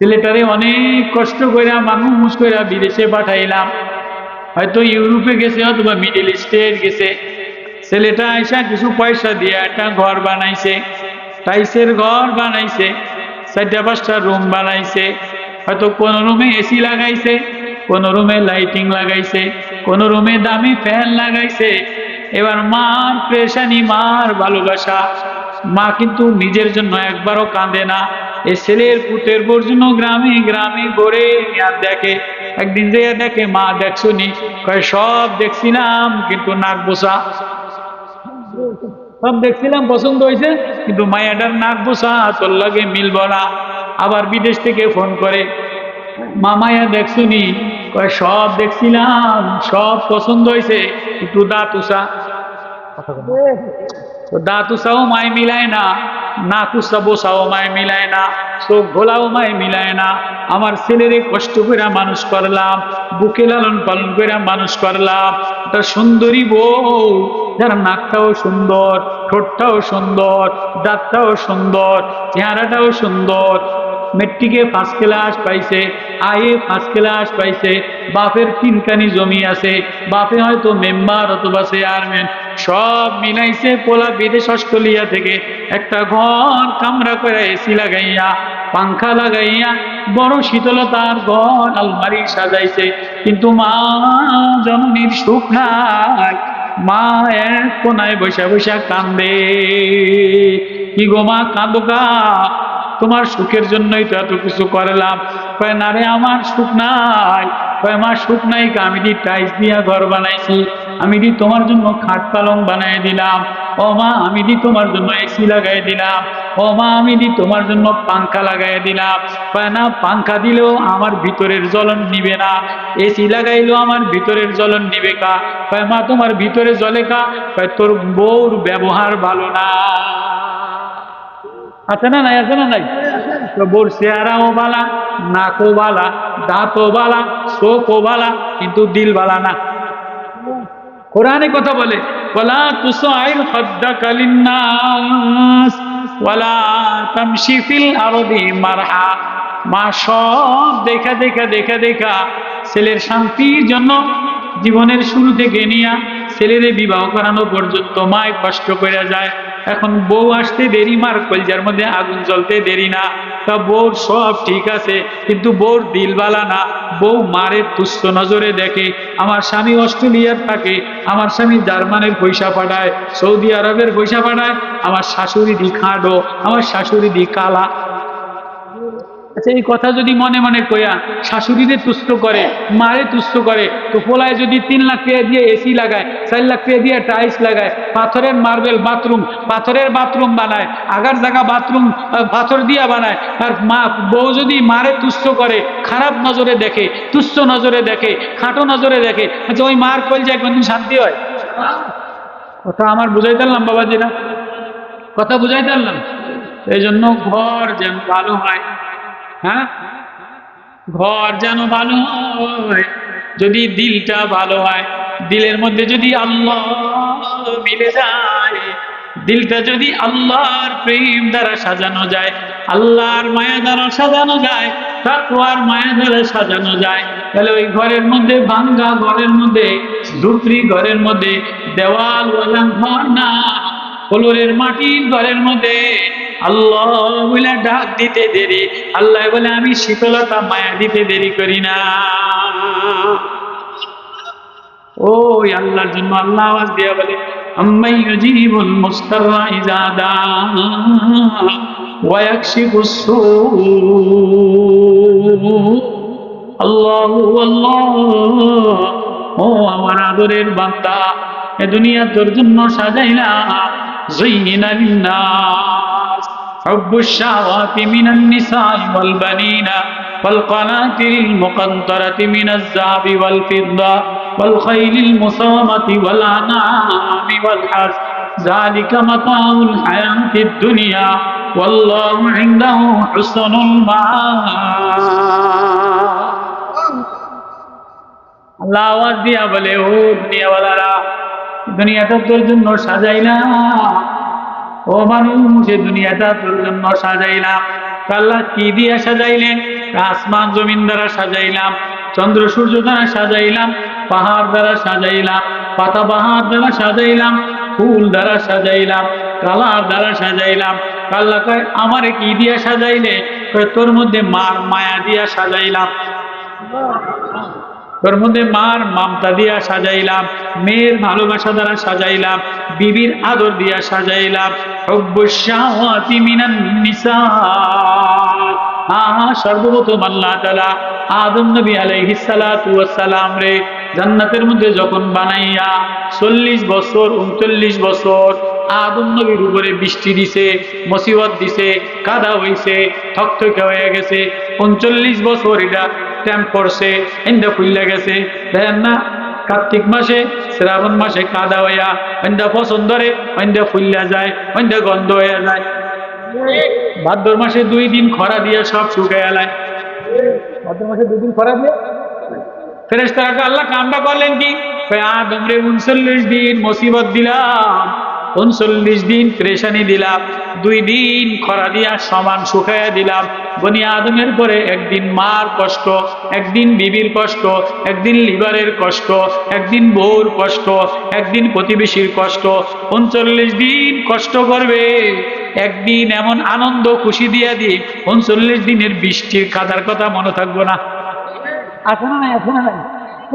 ছেলেটারে অনেক কষ্ট কইরা মানুষ কইরা বিদেশে পাঠাইলাম। হয়তো ইউরোপে গেছে, অথবা মিডিল ইস্টে গেছে। ছেলেটা আইসা কিছু পয়সা দিয়ে একটা ঘর বানাইছে। টাইসের ঘর বানাইছে, চারটা পাঁচটা রুম বানাইছে। হয়তো কোন রুমে এসি লাগাইছে, কোন রুমে লাইটিং লাগাইছে, কোন রুমে দামি ফ্যান লাগাইছে। এবার মার প্রেশানি, মার ভালোবাসা। মা কিন্তু নিজের জন্য একবারও কাঁদে না। এ ছেলের পুতের বোর জন্য গ্রামে গ্রামে আর দেখে। একদিন যে দেখে, মা দেখছ নি কয়, সব দেখছিলাম, কিন্তু নাক বসা। সব দেখছিলাম, পছন্দ হয়েছে, কিন্তু মায়াটার নাক বসা, তোর লাগে মিলব না। আবার বিদেশ থেকে ফোন করে। মামায়া দেখছুনি কয়, সব দেখছিলাম, সব পছন্দ হয়েছে, একটু দাঁত উষা তো দাঁত উষাও মায় মিলায় না, নাক উষা বসাও মায় মিলায় না, চোখ ঘোলাও মায় মিলায় না। আমার ছেলেরে কষ্ট করে মানুষ করলাম, বুকে লালন পালন করে মানুষ করলাম। তার সুন্দরী বউ যার নাকটাও সুন্দর, ঠোঁটটাও সুন্দর, দাঁতটাও সুন্দর, চেহারাটাও সুন্দর মেট্রিকে ফার্স্ট ক্লাস পাইছে আয়ে ফার্স্ট ক্লাস পাইছে, বাপের তিনখানি জমি আছে, বাপে হয়তো মেম্বার অথবা চেয়ারম্যান সব মিলাইছে পোলা বিদেশ অস্ট্রেলিয়া থেকে একটা ঘর কামরা করে এসি লাগাইয়া, পাংখা লাগাইয়া, বড় শীতলতার ঘর আলমারি সাজাইছে, কিন্তু মা জননীর সুখ নাই। মা এক কোনায় বসে বসে কান্দে। কি গো মা, কাঁদো তোমার সুখের জন্যই তো এত কিছু করলাম। কয়, না রে, আমার সুখ নাই। কয়, মা, সুখ নাই আমি দি টাইস দিয়া ঘর বানাইছি? আমি দি তোমার জন্য খাট পালং বানাই দিলাম? ও মা, আমি দি তোমার জন্য এসি লাগাই দিলাম। ও মা, আমি দি তোমার জন্য পাংখা লাগাই দিলাম। না, পাংখা দিলেও আমার ভিতরের জ্বলন নিবে না। এসি লাগাইলেও আমার ভিতরের জ্বলন নিবে কা? কয় মা, তোমার ভিতরে জ্বলে কা? কয় তোর বউর ব্যবহার ভালো না। আছে না নাই, আছে না নাই? তো বোর চেহারাও বালা, নাকও বালা, দাঁতও বালা, চোখও বালা, কিন্তু দিল বালা না। কোরআনে কথা বলে, ওয়ালা তুসাইল খাদ্দাকা লিন্নাস, ওয়ালা তামশি ফিল আরদি মারহা। মা সব দেখা দেখা দেখা দেখা ছেলের শান্তির জন্য জীবনের শুরু থেকে নিয়া ছেলেরে বিবাহ করানো পর্যন্ত মায় কষ্ট করে যায়। এখন বউ আসতে দেরি মার কলজার মধ্যে আগুন জ্বলতে দেরি না। তা বউর সব ঠিক আছে, কিন্তু বউর দিলবালা না। বউ মারের তুচ্ছ নজরে দেখে, আমার স্বামী অস্ট্রেলিয়ার থাকে, আমার স্বামী জার্মানের পয়সা পাঠায়, সৌদি আরবের পয়সা পাঠায়, আমার শাশুড়ি দি খাঁডো, আমার শাশুড়ি দি কালা। আচ্ছা এই কথা যদি মনে মনে কইয়া শাশুড়িরে তুষ্ট করে, মারে তুষ্ট করে, তো পোলায় যদি তিন লাখ টাকা দিয়ে এসি লাগায়, চার লাখ টাকা দিয়ে টাইলস লাগায়, পাথরের মার্বেল বাথরুম পাথরের বাথরুম বানায়, আগার জায়গা বাথরুম পাথর দিয়া বানায়, আর মা, বউ যদি মারে তুষ্ট করে, খারাপ নজরে দেখে তুচ্ছ নজরে দেখে, খাটো নজরে দেখে আচ্ছা ওই মার কল যায় কোনদিন শান্তি হয়? কথা আমার বুঝাই পারলাম বাবাজিরা কথা বুঝাই পারলাম? এই জন্য ঘর যেন ভালো হয়। হ্যাঁ? ঘর যেন ভালো হয়, যদি দিলটা ভালো হয়, দিলের মধ্যে যদি আল্লাহ মিলে যায়, দিলটা যদি আল্লাহর প্রেম দ্বারা সাজানো যায়, আল্লাহর মায়া দ্বারা সাজানো যায় তাকুয়ার মায়া দ্বারা সাজানো যায়, তাহলে ওই ঘরের মধ্যে ভাঙ্গা ঘরের মধ্যে ঝুপড়ি ঘরের মধ্যে দেওয়াল ওয়ালা ঘর না, ফ্লোরের মাটির ঘরের মধ্যে আল্লাহ বলে ডাক দিতে দেরি আল্লাহ বলে আমি শীতলতা মায়া দিতে দেরি করি না ওই আল্লাহর জন্য আল্লাহ আওয়াজ দিয়া বলে আম্মাই ইউজিবুল মুস্তাররা ইজা দা ওয়া ইয়াকশিফুস সূ আল্লাহু আল্লাহ ও আমার আদরের বান্দা এ দুনিয়া তোর জন্য সাজাইলাম زينا للناس حب الشهوات من النساء والبنين والقناطر المقنطرة من الذهب والفضة والخيل المسومة والأنعام والحرث ذلك متاع الحياة الدنيا والله عنده حسن المآب আল্লাহ আওয়াজ দিয়া বলে ও দুনিয়াওয়ালারা দুনিয়াটা তোর জন্য সাজাইলাম ও মানুষ এই দুনিয়াটা তোর জন্য সাজাইলাম। আল্লাহ কি দিয়া সাজাইলেন? আসমান জমিন দ্বারা সাজাইলাম, চন্দ্র সূর্য দ্বারা সাজাইলাম, পাহাড় দ্বারা সাজাইলাম পাতা বাহার দ্বারা সাজাইলাম, ফুল দ্বারা সাজাইলাম, কালার দ্বারা সাজাইলাম। আল্লাহ কয়, আমারে কি দিয়া সাজাইলে? তোর মধ্যে মার মায়া দিয়া সাজাইলাম। তোর মধ্যে মার মামতা দিয়া সাজাইলাম, মেয়ের ভালোবাসা দ্বারা সাজাইলাম, বিবির আদর দিয়া সাজাইলাম। সর্বপ্রথম আল্লাহ তাআলা আদম নবী আলাইহিস সালাতু রে জান্নাতের মধ্যে যখন বানাইয়া চল্লিশ বছর, উনচল্লিশ বছর আদম নবীর উপরে বৃষ্টি দিছে, মুসিবত দিছে, কাদা হইছে, থকথকে হয়ে গেছে, উনচল্লিশ বছর এটা ট্যাম্প করছে এন্ডা ফুল্লা গেছে। দেখেন না কার্তিক মাসে শ্রাবণ মাসে কাদা হইয়া এন্ডা পছন্দ রে এন্ডা ফুল্লা যায় এন্ডা গন্ধ হয়ে যায়। ভাদ্র মাসে দুই দিন খরা দিয়ে সব শুকাইয়া যায়। ভাদ্র মাসে দুই দিন খরা দিয়ে? ফেরেস্তারা আল্লাহ কামটা করলেন কি? কয়, আদম রে উনচল্লিশ দিন মুসিবত দিলাম। উনচল্লিশ দিন প্রেশানি দিলাম, দুই দিন খরা দিয়া সমান শুকাইয়া দিলাম। বনি আদমের পরে একদিন মার কষ্ট, একদিন বিবির কষ্ট, একদিন লিভারের কষ্ট, একদিন বউর কষ্ট, একদিন প্রতিবেশীর কষ্ট। উনচল্লিশ দিন কষ্ট করবে, একদিন এমন আনন্দ খুশি দিয়া দিই, উনচল্লিশ দিনের বৃষ্টির কাদার কথা মনে থাকব না। আছে না নাই আছে না নাই।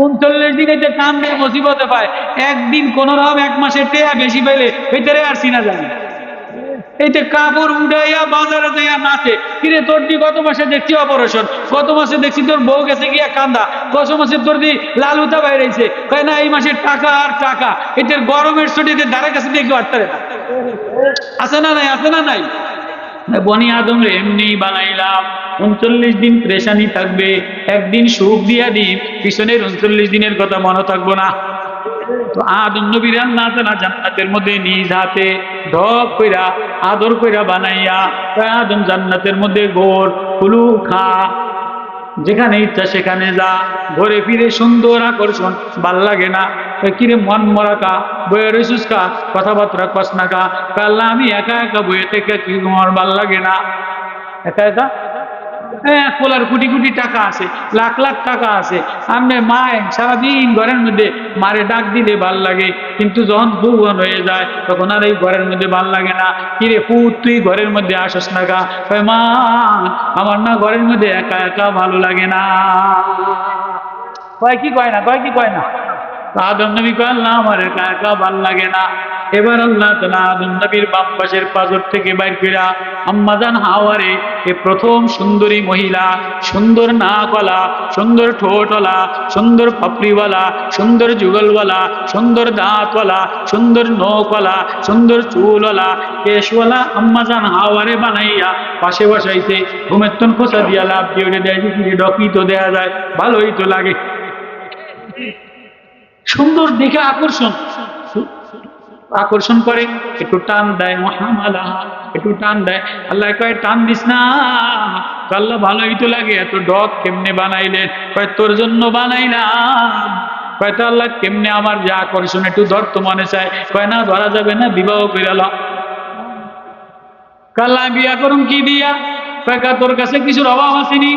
উনচল্লিশ দিনে যে কাম দিয়ে মুসিবতে পায় একদিন কোন রকম এক মাসের টেয়া বেশি পাইলে ভিতরে আর চিনা যায়। কাপড় উড়াইয়া বাজারে নাচে, কিরে মাসে দেখছি মাসে দেখছি তোর বউ গেছে গিয়া কান্দা, গত মাসে তোর দি বাইরেছে না, এই টাকা আর টাকা এটার গরমের ছুটিতে ধারে আছে না নাই? আছে না নাই? বনি আদম রে এমনি বানাইলাম। উনচল্লিশ দিন প্রেশানি থাকবে। একদিন সুখ দিয়া দিন, পিছনের উনচল্লিশ দিনের কথা মনে থাকব না। তো আদম নবীর আল্লাহ তাআলা জান্নাতের মধ্যে নিজ হাতে ঢপ কইরা, আদর কইরা বানাইয়া আদম জান্নাতের মধ্যে গোর, কুলু, খা যেখানে ইচ্ছা সেখানে যা। ঘরে ফিরে সুন্দর আকর্ষণ, ভালো লাগে না। কিরে মন মরা কা? বয়ে রইসুস কা? কথাবার্তা কস না আমি একা একা বইয়ে থেকে কি তোমার ভালো লাগে না? একা একা? হ্যাঁ কোলার কোটি কোটি টাকা আছে, লাখ লাখ টাকা আছে। সামনে মায়, সারাদিন ঘরের মধ্যে মারে ডাক দিলে ভালো লাগে। কিন্তু যখন ভুবন হয়ে যায়, তখন আর এই ঘরের মধ্যে ভালো লাগে না। কিরে পুত, তুই ঘরের মধ্যে আসস না গা? মা, আমার না ঘরের মধ্যে একা একা ভালো লাগে না। কয়, কি কয় না, কয়, কি কয় না? কয় আমার ভালো লাগে না। এবার থেকে ফিরা আম্মাজান হাওয়ারে এ প্রথম সুন্দরী মহিলা, সুন্দর নাকওয়ালা, সুন্দর সুন্দর পাপড়িওয়ালা সুন্দর যুগলওয়ালা, সুন্দর দাঁতওয়ালা, সুন্দর নখওয়ালা, সুন্দর চুলওয়ালা, কেশওয়ালা আম্মাজান হাওয়ারে বানাইয়া পাশে বসাইছে। ঘুমের খোসা দিয়া লাভ দিয়ে দেয় ডকি তো দেয়া যায়, ভালোই তো লাগে। সুন্দর দেখে আকর্ষণ। আকর্ষণ করে, একটু টান দেয়, মহামালা, একটু টান দেয়। আল্লাহ কয়, টান দিস না। আল্লাহ ভালোই তো লাগে, এত ডগ কেমনে বানাইলেন কয়, তোর জন্য বানাইলাম। কয়, তো আল্লাহ কেমনে আমার যে আকর্ষণ, একটু ধরতো মনে চায়। কয়, না, ধরা যাবে না, বিবাহ করে কাল্লা বিয়া করুন কি দিয়া? কয় তোর কাছে কিছুর অভাব আসেনি?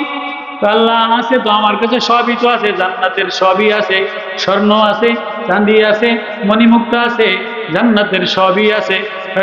আল্লাহ আছে তো আমার কাছে সবই তো আছে জান্নাতের সবই আছে স্বর্ণ আছে। চাঁদি আছে, মণিমুক্তা আছে, জান্নাতের সবই আছে।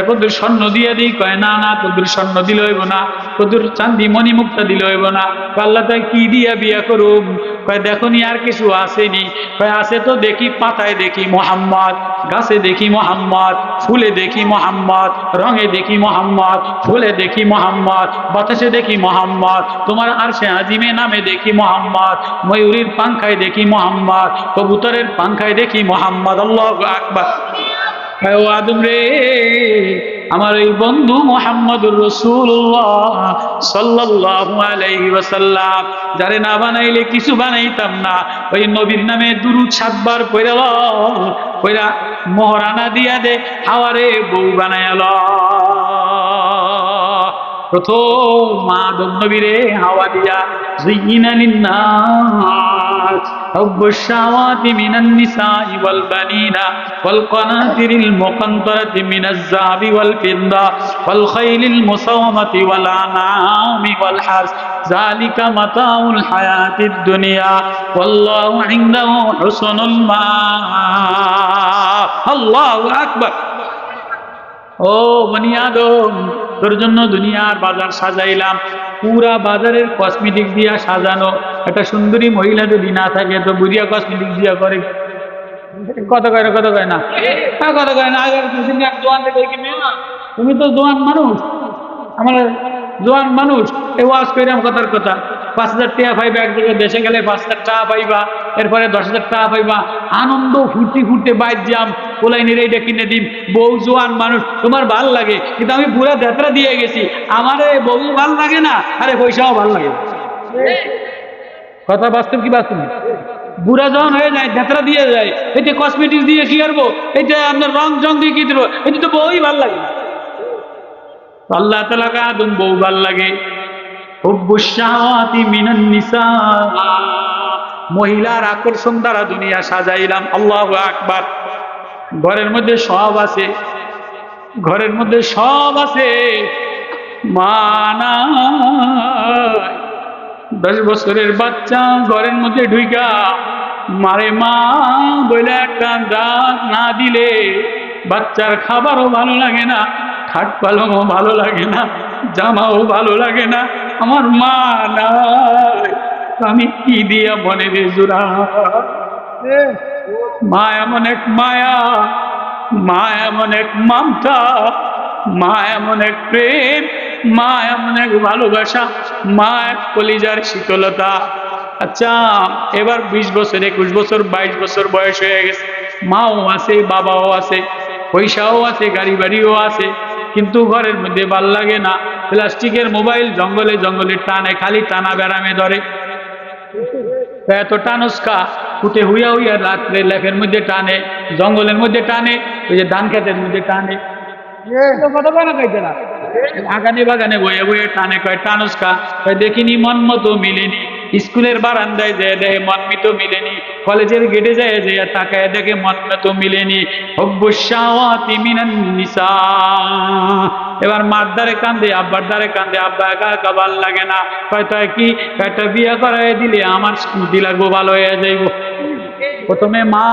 কদুর স্বর্ণ দিয়ে দিই, কয়, না না, কদুর স্বর্ণ দিলে হইব না, কদুর চাঁদি মণিমুক্তা দিলে হইব না। আল্লাহ তাই কি দিয়া বিয়া করুম? কয়, দেখো নি, আর কিছু আসেনি কয় আছে তো দেখি, পাতায় দেখি মোহাম্মদ, গাছে দেখি মোহাম্মদ, ফুলে দেখি মোহাম্মদ, রঙে দেখি মোহাম্মদ, ফুলে দেখি মোহাম্মদ, বাতাসে দেখি মোহাম্মদ, তোমার আর সে আজিমে নামে দেখি মোহাম্মদ, ময়ূরীর পাংখায় দেখি মোহাম্মদ, কবুতরের পাংখায় দেখি মোহাম্মদ, আল্লাহ আকবর। রে, আমার এই বন্ধু মোহাম্মদুর রসুল্লাহ সাল্লাল্লাহু আলাইহি ওয়াসাল্লাম, যারে না বানাইলে কিছু বানাইতাম না। ওই নবীর নামে দুরুদ সাতবার পড়ে ল পড়া মোহরানা দিয়া দে, হাওয়ারে বউ বানায়াল প্রথম মা নবীরে হাওয়া দিয়া زين للناس حب الشهوات من النساء والبنين والقناطر المقنطرة من الذهب والفضة والخيل المصومة والأنعام والحرث ذلك متاع الحياة الدنيا والله عنده حسن الماء الله أكبر ও বনি আদম তোর জন্য দুনিয়ার বাজার সাজাইলাম। পুরা বাজারের কসমেটিক দিয়া সাজানো। একটা সুন্দরী মহিলা যদি না থাকে, তো বুড়িয়া কসমেটিক দিয়া করে। কত কয় কত কয় না? হ্যাঁ কত কয় না? না। তুমি তো জোয়ান মানুষ। আমার জোয়ান মানুষ। এ ওয়াজ করিলাম কথার কথা। পাঁচ হাজার টাকা পাইবা এক জায়গায় দেশে গেলে পাঁচ হাজার টাকা পাইবা, এরপরে দশ হাজার টাকা পাইবা। আনন্দ ফুর্তি ফুটতে বাইর যাম কোলাইনের এইটা কিনে দিন বউ জোয়ান মানুষ, তোমার ভালো লাগে, কিন্তু আমি পুরা যাত্রা দিয়ে গেছি। আমার বউ ভালো লাগে না, আরে পয়সাও ভালো লাগে। কথা বাস্তব কি বাস্তব? বুড়া যখন হয়ে যায় যাত্রা দিয়ে যায়। এটা কসমেটিক্স দিয়ে কি করব? এটা আপনার রং জং দিয়ে কি দেবো এটা তো বউই ভালো লাগে। আল্লাহ তালাকে আদম বউ ভালো লাগে। মহিলার আকর্ষণ দ্বারা দুনিয়া সাজাইলাম, আল্লাহ আকবার। ঘরের মধ্যে সব আছে, ঘরের মধ্যে সব আছে। মানা দশ বছরের বাচ্চা ঘরের মধ্যে ঢুইকা, মারে মা বলে একটা ডাক না দিলে বাচ্চার খাবারও ভালো লাগে না, খাট পালংও ভালো লাগে না। জামাও ভালো লাগে না আমার মা না আমি কি দিয়া মনে রে জোড়া? মা এমন এক মায়া মা এমন এক মামতা মা এমন এক প্রেম মা এমন এক ভালোবাসা মা এক কলিজার শীতলতা। আচ্ছা এবার বিশ বছর একুশ বছর বাইশ বছর বয়স হয়ে গেছে। মাও আছে বাবাও আছে পয়সাও আছে গাড়ি বাড়িও আছে। কিন্তু ঘরের মধ্যে ভালো লাগে না। প্লাস্টিকের মোবাইল জঙ্গলে জঙ্গলে টানে খালি টানা বেড়ামে ধরে। এত টানস্কা উঠে হুইয়া হুইয়া রাত্রে লেখের মধ্যে টানে জঙ্গলের মধ্যে টানে ওই যে ধান খেতের মধ্যে টানে। বলে আগানে বাগানে বয়ে বয়ে টানে কয় টানস্কা দেখিনি মন মতো মিলেনি। স্কুলের বারান্দায় যায় দেখে মন মতো মিলেনি। কলেজের গেটে যায় যে তাকায় দেখে মন মতো মিলেনি মিনান এবার মার দ্বারে কান্দে, আব্বার দ্বারে কান্দে, আব্বা একা একা ভালো লাগে না। কয়, তাই কি? একটা বিয়ে করাই দিলে আমার স্মৃতি লাগবো, ভালো হয়ে যাইব। প্রথমে মা,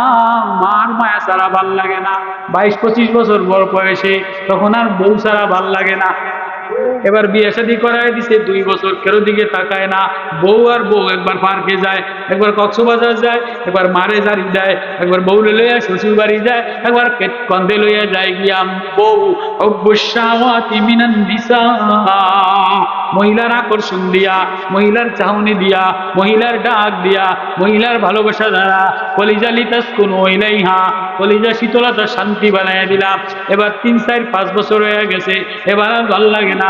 মার মায়া ছাড়া ভালো লাগে না। বাইশ পঁচিশ বছর বড় বয়সে তখন আর বউ ছাড়া ভালো লাগে না। এবার বিয়ে শাদী করাই দিছে, দুই বছর কেউ দিকে তাকায় না। বউ আর বউ একবার পার্কে যায়, একবার কক্সবাজার যায়, একবার মারে জারি যায় একবার বউ লইয়া শ্বশুর বাড়ি যায়, একবার কন্দে লইয়া যায় গিয়া বউ অবশ্যাওয়াতি মিনান নিসা। মহিলার আকর্ষণ দিয়া, মহিলার চাহনি দিয়া, মহিলার ডাক দিয়া, মহিলার ভালোবাসা দ্বারা কলিজা লিতাস কোন ইহা কলিজা শীতলতা শান্তি বানাইয়া দিলাম। এবার তিন, চার, পাঁচ বছর হয়ে গেছে, এবার আর ভালো লাগে না।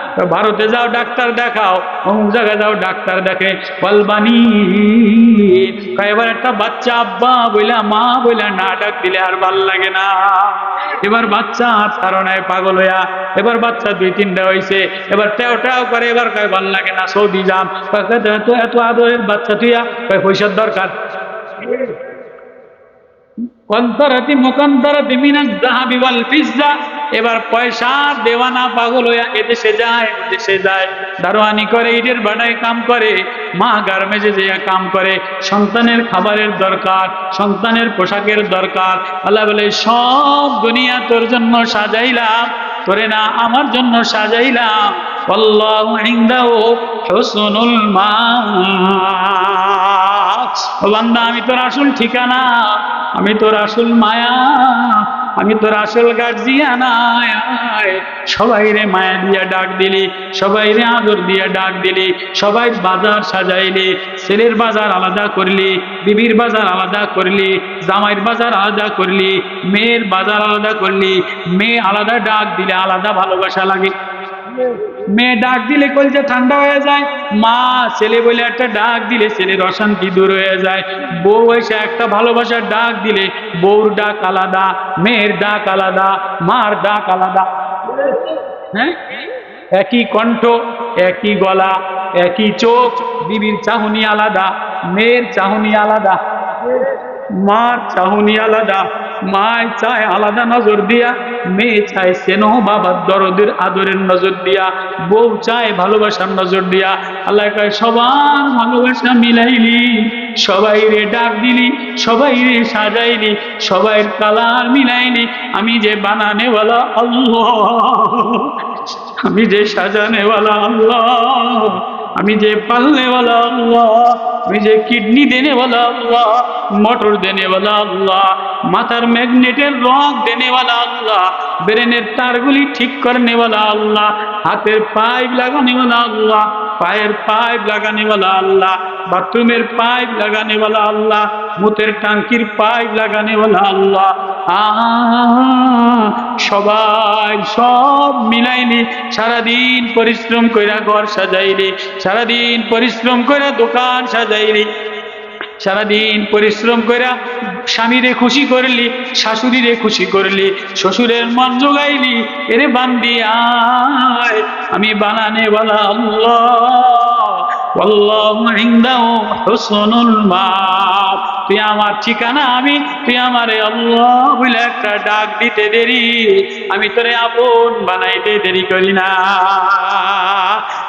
ভারতে যাও, ডাক্তার দেখাও, অমুক জায়গায় যাও, ডাক্তার দেখে। বলবানি এবার একটা বাচ্চা আব্বা বইলা, মা বইলা না ডাক দিলে আর ভালো লাগে না। এবার বাচ্চা ধারণায় পাগল হইয়া, এবার বাচ্চা দুই তিনটা হয়েছে এবার টেও টেও করে, এবার কয় ভালো লাগে না, সৌদি এত এত আদরের বাচ্চা তুইয়া কয়, পয়সার দরকার? কন্তরাতি মুকান্তরাতি মিনাজ যাহাবি ওয়াল ফিজ্জা। এবার পয়সা দেওয়ানা পাগল হইয়া এদেশে যায়, দেশে যায়। দারোয়ানি করে, ইটের বাড়ায় কাম করে, মা গার্মেজে যে কাম করে। সন্তানের খাবারের দরকার, সন্তানের পোশাকের দরকার। আল্লাহ বলে, সব দুনিয়া তোর জন্য সাজাইলাম, তোরে না আমার জন্য সাজাইলাম। আল্লাহু ইনদাহু হুসনুল মা। বান্দা, আমি তোর আসল ঠিকানা, আমি তোর আসল মায়া, আমি তোর আসল সবাই রে মায়া দিয়া ডাক দিলি, সবাই রে আদর দিয়া ডাক দিলি, সবাই বাজার সাজাইলি, ছেলের বাজার আলাদা করলি, বিবির বাজার আলাদা করলি, জামাইয়ের বাজার আলাদা করলি, মেয়ের বাজার আলাদা করলি, মেয়ে আলাদা ডাক দিলে আলাদা ভালোবাসা লাগে। মেয়ে ডাক দিলে কলজা ঠান্ডা হয়ে যায়। মা, ছেলে বলে একটা ডাক দিলে ছেলের অশান্তি দূর হয়ে যায়। বউ এসে একটা ভালোবাসার ডাক দিলে, বউর ডাক আলাদা, মেয়ের ডাক আলাদা, মার ডাক আলাদা। হ্যাঁ? একই কণ্ঠ, একই গলা, একই চোখ, বিবির চাহনি আলাদা, মেয়ের চাহনি আলাদা। মার চাহনি আলাদা, মায় চায় আলাদা নজর দিয়া, মেয়ে চায় স্নেহ বাবার দরদের আদরের নজর দিয়া, বউ চায় ভালোবাসার নজর দিয়া। আল্লাহ কয়, সবার ভালোবাসা মিলাইলি, সবাই রে ডাক দিলি, সবাই রে সাজাইলি সবাই কালার মিলাইলি। আমি যে বানানেওয়ালা আল্লাহ, আমি যে সাজানেওয়ালা আল্লাহ, আমি যে পালনেওয়ালা আল্লাহ যে কিডনি দেনেওয়ালা আল্লাহ, মোটর দেনেওয়ালা আল্লাহ, মাথার ম্যাগনেটের রং দেনেওয়ালা আল্লাহ, ব্রেনের তারগুলি ঠিক করনেওয়ালা আল্লাহ, হাতের পাইপ লাগানেওয়ালা আল্লাহ, পায়ের পাইপ লাগানেওয়ালা আল্লাহ, বাথরুমের পাইপ লাগানেওয়ালা আল্লাহ, মুতের টাঙ্কির পাইপ লাগানেওয়ালা আল্লাহ সবাই সব মিলাইলি, সারাদিন পরিশ্রম কইরা ঘর সাজাইলি, সারাদিন পরিশ্রম কইরা দোকান সাজাইলি সারাদিন পরিশ্রম কইরা স্বামীরে খুশি করলি শাশুড়িরে খুশি করলি শ্বশুরের মন জোগাইলি এরে বান্দি আয় আমি বানানে বলা আল্লাহ والله عنده حسن المآب তুই আমার ঠিকানা আমি, তুই আমারে আল্লাহ বলে একটা ডাক দিতে দেরি। আমি তোরে আপন বানাইতে দেরি করি না।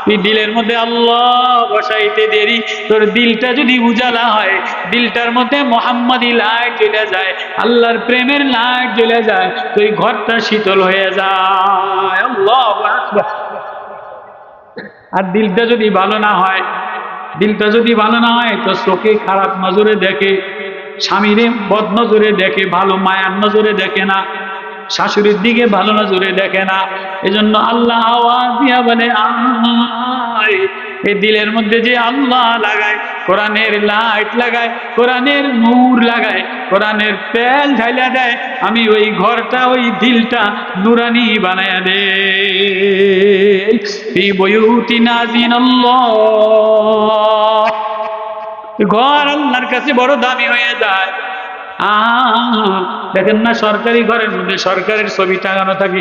তুই দিলের মধ্যে আল্লাহ বসাইতে দেরি। তোর দিলটা যদি উজালা হয়, দিলটার মধ্যে মোহাম্মদি লাইট জ্বলে যায়, আল্লাহর প্রেমের লাইট জ্বলে যায়, তুই ঘরটা শীতল হয়ে যায়। আল্লাহ আর দিলটা যদি ভালো না হয় দিলটা যদি ভালো না হয়, তো চোখে খারাপ নজরে দেখে, স্বামীরে বদ নজরে দেখে, ভালো মায়ার নজরে দেখে না, শাশুড়ির দিকে ভালো নজরে দেখে না। এজন্য আল্লাহ আওয়াজ দিয়া বলে এই দিলের মধ্যে যে আল্লাহ লাগায়, কোরআনের লাইট লাগায়, কোরআনের নূর লাগায় কোরআনের তেল ঢাইলা দেয়, আমি ওই ঘরটা, ওই দিলটা নুরানি বানায়া দে ঘর আল্লাহর কাছে বড় দামি হয়ে যায়। দেখেন না সরকারি ঘরের মধ্যে সরকারের ছবি টাঙানো থাকে।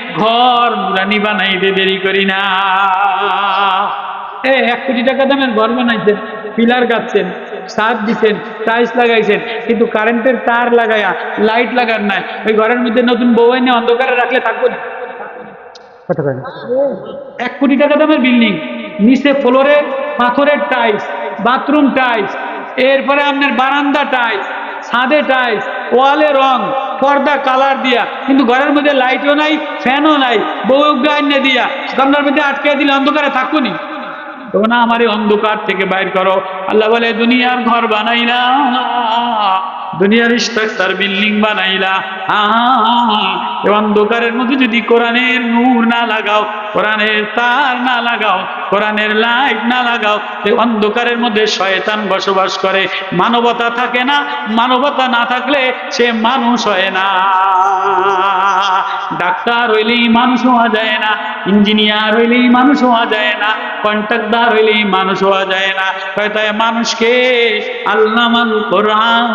ঘর নুরানি বানাইতে দেরি করি না। এ এক কোটি টাকা দামের ঘর বানাইছেন পিলার গাচ্ছেন সার দিছেন টাইলস লাগাইছেন কিন্তু কারেন্টের তার লাগাইয়া লাইট লাগার নাই। ওই ঘরের মধ্যে নতুন বউ এনে অন্ধকারে রাখলে থাকব না। না। এক কোটি টাকা দামের বিল্ডিং নিচে ফ্লোরে পাথরের টাইলস বাথরুম টাইলস এরপরে আপনার বারান্দা টাইলস ছাদে টাইস ওয়ালে রং, পর্দা কালার দিয়া। কিন্তু ঘরের মধ্যে লাইটও নাই, ফ্যানও নাই বউ গাইনে দিয়া। কামরার মধ্যে আটকে দিলে অন্ধকারে থাকুনি। না, আমার এই অন্ধকার থেকে বাইর করো। আল্লাহ বলে, দুনিয়ার ঘর বানাইলা, দুনিয়ার স্ট্রাকচার বিল্ডিং বানাইলা। অন্ধকারের মধ্যে যদি কোরআনের নূর না লাগাও, কোরআনের তার না লাগাও, কোরআনের লাইট না লাগাও অন্ধকারের মধ্যে শয়তান বসবাস করে। মানবতা থাকে না, মানবতা না থাকলে সে মানুষ হয় না। ডাক্তার হইলেই মানুষ হওয়া যায় না, ইঞ্জিনিয়ার হইলেই মানুষ হওয়া যায় না, কন্ট্রাক্টার হইলেই মানুষ হওয়া যায় না। তাই মানুষকে আল্লামাল কোরআন।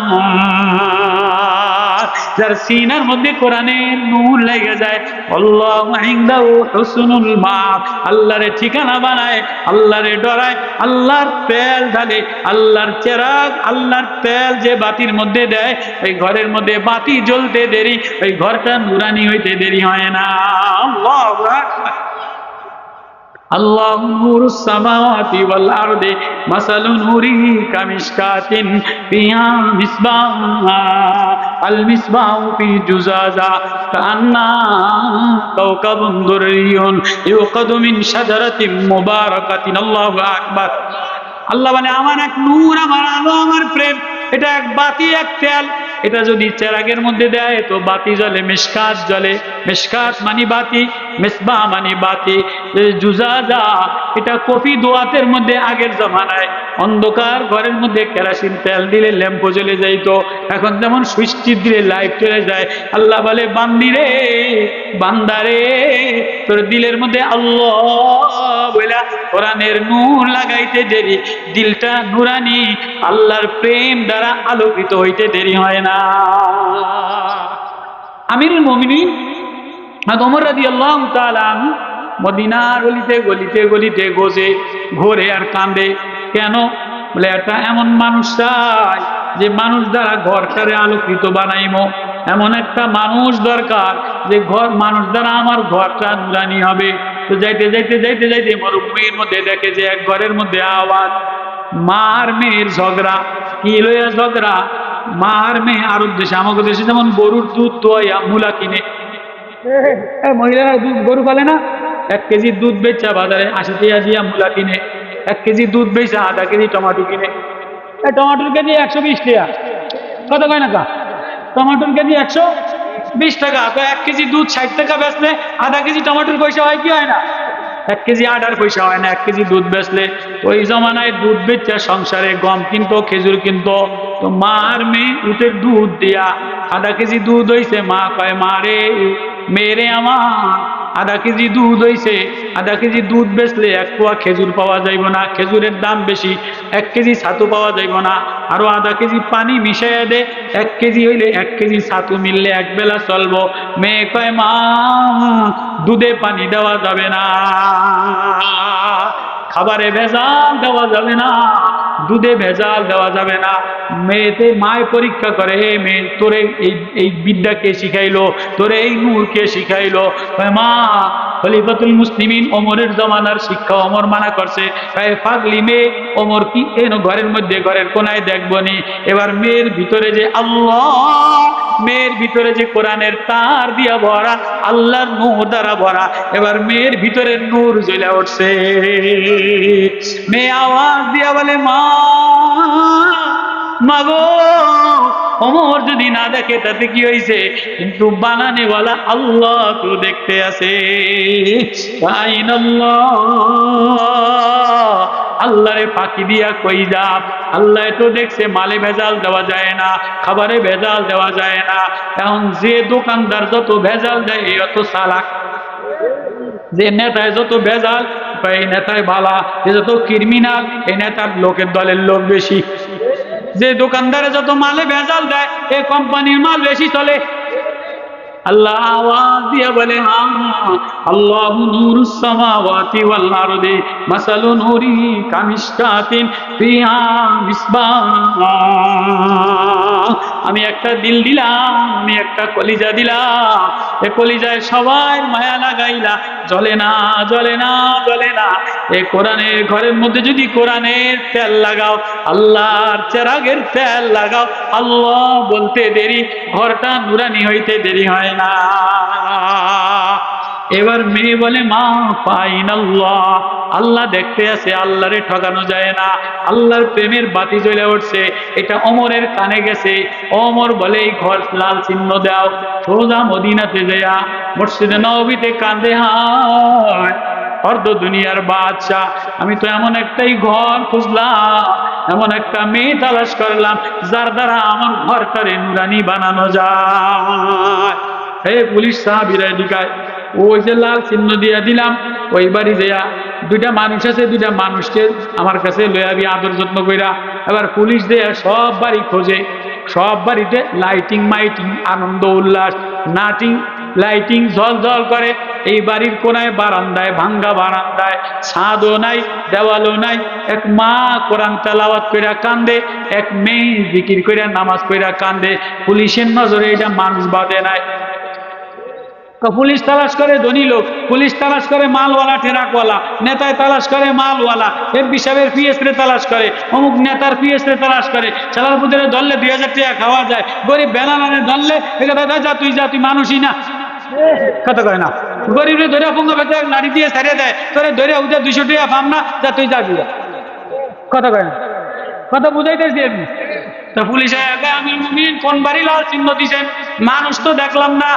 যার সিনার মধ্যে কোরআনের নূর লেগে যায়। আল্লাহ ইনদাহু হুসনুল মাপ আল্লাহরে ঠিকানা বানায়, আল্লাহরে ডরায়, আল্লাহর তেল ঢালে, আল্লাহর চেরাগ, আল্লাহর তেল যে বাতির মধ্যে দেয় ওই ঘরের মধ্যে বাতি জ্বলতে দেরি ওই ঘরটা নুরানি হইতে দেরি হয় না। আল্লাহু الله نور السماوات والأرض مثل نوره كمشكاة فيها مصباح আল মিসবাহু ফি জুজাজা কান্না কাওকাবুন দুররিয়ুন ইউকাদু মিন শাজারাতিন মুবারাকাতিন আল্লাহু আকবার আল্লাহ মানে আমার এক নূর আমার আলো আমার প্রেম এটা এক বাতি এক তেল এটা যদি চেরাগের মধ্যে দেয়, তো বাতি জ্বলে, মেসকাত জ্বলে। মেসকাত মানি বাতি, মেসবা মানি বাতি। জুজা জুজাজা এটা কফি দোয়াতের মধ্যে আগের জমানায় অন্ধকার ঘরের মধ্যে কেরাসিন তেল দিলে ল্যাম্প জ্বলে যাইতো। এখন যেমন টিপ দিলে লাইট চলে যায়। আল্লাহ বলে, বান্দি রে বান্দারে তোর দিলের মধ্যে আল্লাহ বইলা কোরআনের নূর লাগাইতে দেরি। দিলটা নুরানি, আল্লাহর প্রেম দ্বারা আলোকিত হইতে দেরি হয় না। আমিরুল মমিনিন ওমর রাজি আল্লাহ তালাম মদিনার গলিতে গলিতে গলিতে গোজে, ঘোরে আর কান্দে কেন? বলে একটা এমন মানুষ চাই যে মানুষ দ্বারা ঘরটারে আলোকিত বানাইমো। এমন একটা মানুষ দরকার যে ঘর, মানুষ দ্বারা আমার ঘরটা নুরানি হবে। তো যাইতে যাইতে যাইতে যাইতে মরুভূমির মধ্যে দেখে যে এক ঘরের মধ্যে আওয়াজ মার মেয়ের ঝগড়া। কি লইয়া ঝগড়া? মার মেয়ে আরব দেশে আমাকে দেশে যেমন গরুর দুধ তোয়া মূলা কিনে। মহিলারা দুধ গরু পালে না? এক কেজি দুধ বেচা বাজারে টাকা দিয়া মূলা কিনে। এক কেজি দুধ বেচা আধা কেজি টমাটো কিনে। টমাটোর কেজি একশো বিশ টাকা। কত কয় না কা? টমাটোর কেজি একশো বিশ টাকা। তো এক কেজি দুধ ষাট টাকা বেচলে আধা কেজি টমাটোর পয়সা হয় কি হয় না? এক কেজি আটার পয়সা হয় না এক কেজি দুধ বেচলে। ওই জমানায় দুধ বেচা সংসারে গম কিনতো খেজুর কিনতো। তো মার মেয়ে উঠে দুধ দিয়া আধা কেজি দুধ হইছে মা কয় মারে মেরে আমার। আধা কেজি দুধ হইছে, আধা কেজি দুধ বেচলে এক পোয়া খেজুর পাওয়া যাইব না, খেজুরের দাম বেশি, এক কেজি ছাতু পাওয়া যাইব না। আরও আধা কেজি পানি মিশাইয়া দে, এক কেজি হইলে এক কেজি ছাতু মিললে এক বেলা চলবো। মেয়ে কয়, মা, দুধে পানি দেওয়া যাবে না, খাবারে ভেজাল দেওয়া যাবে না। দুধে ভেজাল দেওয়া যাবে না। মেয়েতে মায় পরীক্ষা করে হে মেয়ে তোরে এই এই বিদ্যা কে শিখাইলো তোরে এই নূর কে শিখাইলো মা খলিফাতুল মুসলিমিন ওমরের জমানার শিক্ষা ওমর মানা করছে। কয়, পাগলি মেয়ে ওমর কি এন ঘরের মধ্যে ঘরের কোনায় দেখবনি? এবার মেয়ের ভিতরে যে আল্লাহ মেয়ের ভিতরে যে কোরআনের তার দিয়া ভরা আল্লাহর নূর দ্বারা ভরা এবার মেয়ের ভিতরে নূর জ্বলে উঠছে। মেয়ে আওয়াজ দিয়া বলে মা মাগো, অমর যদি না দেখে, তাতে কি হয়েছে কিন্তু বানানেওয়ালা আল্লাহ তো দেখতে আছে। আল্লাহরে ফাঁকি দিয়া কই যাব আল্লাহ তো দেখছে, মালে ভেজাল দেওয়া যায় না, খাবারে ভেজাল দেওয়া যায় না। এখন যে দোকানদার যত ভেজাল দেয় অত সালাক যে নেতায় যত ভেজাল এই নেতায় বালা, এ যত ক্রিমিনাল এই নেতার লোকের দলের লোক বেশি। যে দোকানদারে যত মালে ভেজাল দেয় এই কোম্পানির মাল বেশি চলে আল্লাহ দিয়ে বলে আমি একটা দিল দিলাম, আমি একটা কলিজা দিলাম। এ কলিজায় সবাই মায়া লাগাইলা, জ্বলে না জ্বলে না জ্বলে না। এ কোরআনের ঘরের মধ্যে যদি কোরআনের তেল লাগাও, আল্লাহর চেরাগের তেল লাগাও, আল্লাহ বলতে দেরি, ঘরটা নুরানি হইতে দেরি হয়। না। এবার মেয়ে বলে, মা পাইন আল্লাহ দেখতে আছে, আল্লাহরে ঠকানো যায় না। আল্লাহর প্রেমের বাতি জ্বলে উঠছে, এটা অমরের কানে গেছে। অমর বলে, এই ঘর লাল চিহ্ন দাও, সোজা মদিনাতে দেয়া মসজিদে নবীতে কান্দে হায়। অর্ধ দুনিয়ার বাদশা আমি তো এমন একটাই ঘর খুঁজলাম, এমন একটা মেয়ে তালাশ করলাম, যার দ্বারা আমার ঘরটারে নুরানি বানানো যায়। হে পুলিশ সাহাবিরা দিকায় ওই যে লাল চিহ্ন দিয়া দিলাম, ওই বাড়ি যেয়া দুইটা মানুষ আছে, দুইটা মানুষকে আমার কাছে লয়াবি আদর যত্ন কইরা। এবার পুলিশ দেয়া সব বাড়ি খোঁজে। সব বাড়িতে লাইটিং মাইটিং আনন্দ, উল্লাস, নাটিং লাইটিং জল জল করে। এই বাড়ির কোনায় বারান্দায়, ভাঙ্গা বারান্দায়, ছাদও নাই, দেওয়ালও নাই। এক মা কোরআন তেলাওয়াত কইরা কান্দে, এক মেয়ে জিকির কইরা নামাজ কইরা কান্দে। পুলিশের নজরে এটা মানুষ বাদে নাই। পুলিশ তালাশ করে ধনী লোক, পুলিশ তালাশ করে মালওয়ালা, টেরাকওয়ালা নেতায় তালাশ করে মালওয়ালা, এমপি সাহেবের পিএস রে তালাশ করে, অমুক নেতার পিএস রে তালাশ করে চালার পুজোরে ধরলে দুই হাজার টাকা খাওয়া যায়, গরিব বেলানারে ধরলে যা তুই যা, তুই মানুষই না। কথা কয় না। গরিব ধরে পঙ্গা বেঁচে লাড়ি দিয়ে ছেড়ে দেয়, তোরে ধরে উঠে দুইশো টাকা পাম না, যা তুই যা যা। কথা কয় না। কথা বুঝাইতেছি আমি তা পুলিশে একা আমি মুমিন, কোন বাড়ি লাল চিহ্ন দিছেন? মানুষ তো দেখলাম না।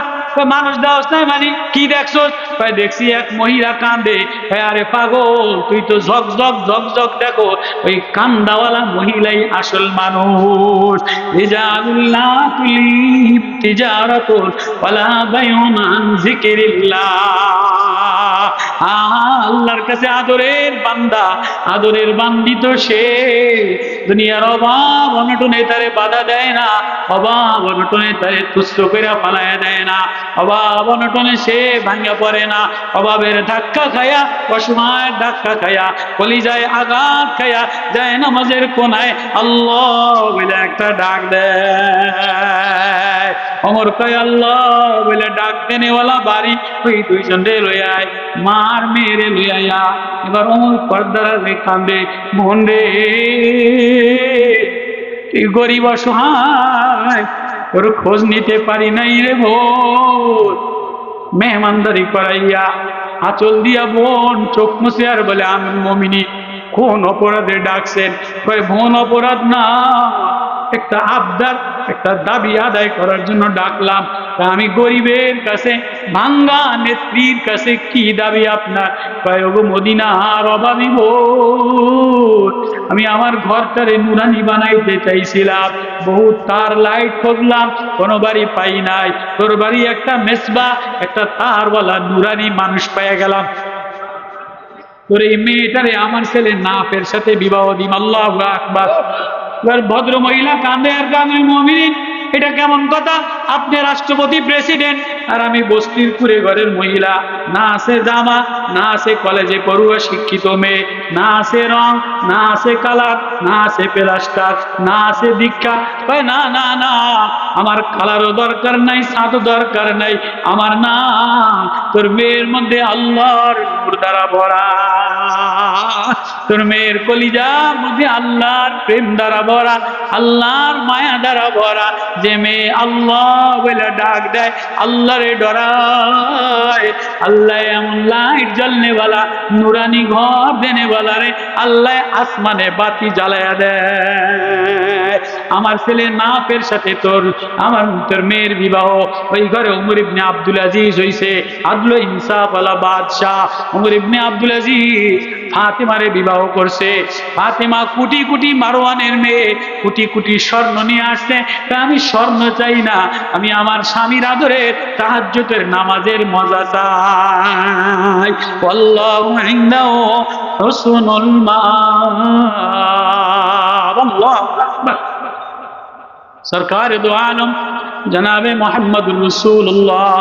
মানুষ দেওয়াস নাই মানে কি দেখছস? কয়, দেখছি এক মহিলা কান্দে কয় আরে পাগল, তুই তো ঝক ঝক ঝক ঝক দেখো, ওই কান্দাওয়ালা মহিলাই আসল মানুষ। রিজালুল্লাহ তুলিব তিজারাতুল ওয়ালা বাইউন আন আল্লাহর কাছে আদরের বান্দা, আদরের বান্দি তো সে। দুনিয়ার অভাব অনটনে তারে বাধা দেয় না, অভাব অনটনে তারে তুচ্ছ করে পালায় দেয় না। অভাব অনটনে সে ভাঙ্গা পড়ে না। অভাবের ধাক্কা খায়া অসময় ধাক্কা খায়া, কলিজায় আঘাত খায়া যায় নামাজের কোনায়। আল্লাহ বলে একটা ডাক দেয় অমর কয়, আল্লাহ বলে ডাক দেনেওয়ালা বাড়ি। ওই দুইজন রে লই আয়, মার মেরে লই আয়া। এবার অমর পর্দারা রে কান্দে মন রে গরিব অসহায় তোর খোঁজ নিতে পারি নাই রে ভোর। মেহমানদারি করাইয়া আঁচল দিয়া বোন চোখ মুছে আর বলে, আমি মমিনী, কোন অপরাধে ডাকছেন? বোন অপরাধ না। একটা আবদার, একটা দাবি আদায় করার জন্য ডাকলাম। তা আমি গরিবের কাছে, ভাঙ্গা নেত্রীর কাছে কি দাবি আপনার? ওগো মদিনার অভাবী বোন, আমি আমার ঘরটারে নুরানি বানাইতে চাইছিলাম। বহু তার লাইট খুঁজলাম কোনো বাড়ি পাই নাই। তোর বাড়ি একটা মেসবা, একটা তারওয়ালা নুরানি মানুষ পেয়ে গেলাম। তোর এই মেয়েটারে আমার ছেলে নাফের সাথে বিবাহ দিম আল্লাহ আকবার। এবার ভদ্র মহিলা কান্দে আর কান্দে মমিন এটা কেমন কথা? আপনি রাষ্ট্রপতি প্রেসিডেন্ট আর আমি বস্তির কুড়ে ঘরের মহিলা। না আছে জামা, না আছে কলেজে পড়ুয়া শিক্ষিত মেয়ে। না আছে রং, না আছে কালার, না আছে প্লাস্টার, না আছে দীক্ষা। না না না, আমার কালারও দরকার নাই সাদও দরকার নাই। আমার না, তোর মেয়ের মধ্যে আল্লাহর দ্বারা ভরা। তোর মেয়ের কলিজার মধ্যে আল্লাহর প্রেম দ্বারা ভরা, আল্লাহর মায়া দ্বারা ভরা। যে মেয়ে আল্লাহ বলে ডাক দেয় নুরানি ঘর দেনেওয়ালা রে। আল্লাহ আসমানে বাতি জ্বালায়া দেয়। আমার ছেলে নাপের সাথে তোর, আমার তোর মেয়ের বিবাহ। ওই ঘরে উমর ইবনে আব্দুল আজিজ হইছে। আদল ইনসাফ আলা বাদশাহ। উমর ইবনে আব্দুল আজিজ ফাতেমারে বিবাহ করছে। ফাতেমা কোটি কোটি মারোয়ানের মেয়ে, কোটি কোটি স্বর্ণ নিয়ে আসছে। তা আমি স্বর্ণ চাই না, আমি আমার স্বামীর আদরে তাহাজ্জুদের নামাজের মজা চাই। হুসনুল মাআব সরকার দো জনাবে মোহাম্মদ রসুল্লাহ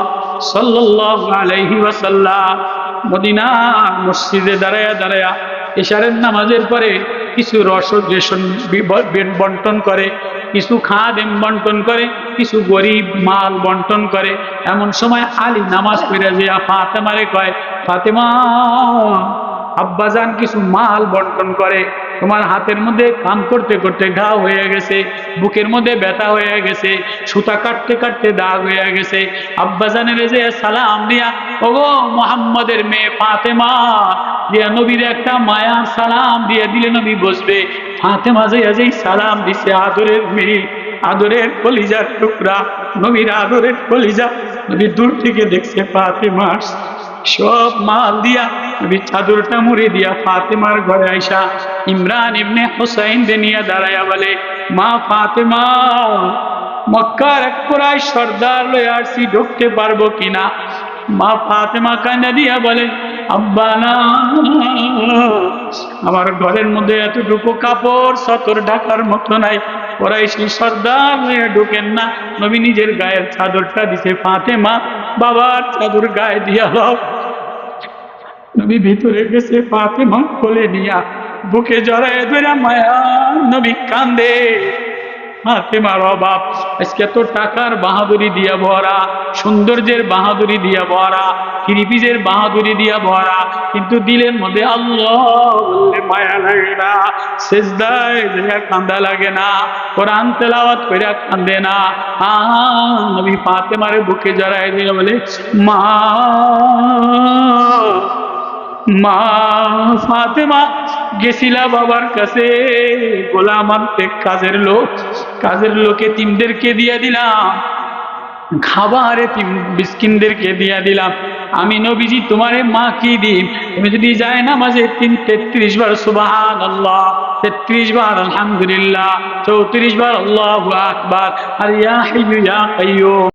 সাল্লাহ আলহি ওয়াসাল্লাম। মদিনা মসজিদে দাঁড়ায়া দাঁড়ায়া এশারের নামাজের পরে কিছু রস বন্টন করে, কিছু খাদেম বন্টন করে, কিছু গরিব মাল বন্টন করে। এমন সময় আলী নামাজ পড়ে যে ফাতেমারে কয়, ফাতেমা, আব্বাজান কিছু মাল বন্টন করে। তোমার হাতের মধ্যে কাম করতে করতে ঘা হয়ে গেছে, বুকের মধ্যে ব্যথা হয়ে গেছে, সুতা কাটতে কাটতে দাগ হয়ে গেছে। আব্বাজানের যে, সালাম দিয়া, ওগো মোহাম্মদের মেয়ে ফাতেমা, দিয়া নবীর একটা মায়ার সালাম দিয়ে দিলে নবী বসবে। ফাতেমা যে যেই সালাম দিছে, আদরের মেয়ে, আদরের কলিজার টুকরা, নবীর আদরের কলিজা, নবী দূর থেকে দেখছে ফাতেমা সব মাল দিয়া নবীর চাদরটা মুড়ে দিয়া ফাতেমার ঘরে আইসা ইমরান ইবনে হোসাইন দে নিয়ে দাঁড়ায়া বলে, মা ফাতেমা, মক্কার এক পুরায় সর্দার লয়ে আসছি, ঢুকতে পারব কিনা? মা ফাতেমা কান্দা দিয়া বলে আব্বা না আমার ঘরের মধ্যে এতটুকু কাপড়, সতর ঢাকার মতো নাই। ওরাইশি সর্দার হয়ে ঢুকেন না। নবী নিজের গায়ের চাদরটা দিছে ফাতেমা, বাবার চাদর গায়ে দিয়া দাও। নবী ভিতরে গেছে, ফাতেমা কোলে নিয়া বুকে জড়ায় ধরে মায়া, নবী কান্দে। ফাতেমার অভাব আজকে তো টাকার বাহাদুরি দিয়া ভরা, সৌন্দর্যের বাহাদুরি দিয়া ভরা কিরিপিজের বাহাদুরি দিয়া ভরা, কিন্তু দিলের মধ্যে আল্লাহ মায়া লাগে না শেষদায় দেখা কান্দা লাগে না, কোরআন তেলাওয়াত করে কান্দে না। আমি পাতে মারে বুকে জড়াই দিয়ে বলে, মা মা ফাতেমা গেছিলা বাবার কাছে। গোলাম আনতে কাজের লোক, কাজের লোকে তিনদেরকে দিয়ে দিলাম। খাবারে তিন বিস্কিনদেরকে দিয়ে দিলাম। আমি নবীজি, তোমারে মা কি দিন তুমি যদি যায় না মাঝে তিন, তেত্রিশ বার সুবাহান আল্লাহ তেত্রিশ বার, আলহামদুলিল্লাহ, চৌত্রিশ বার, আল্লাহ আকবার। আর ইয়া ইয়া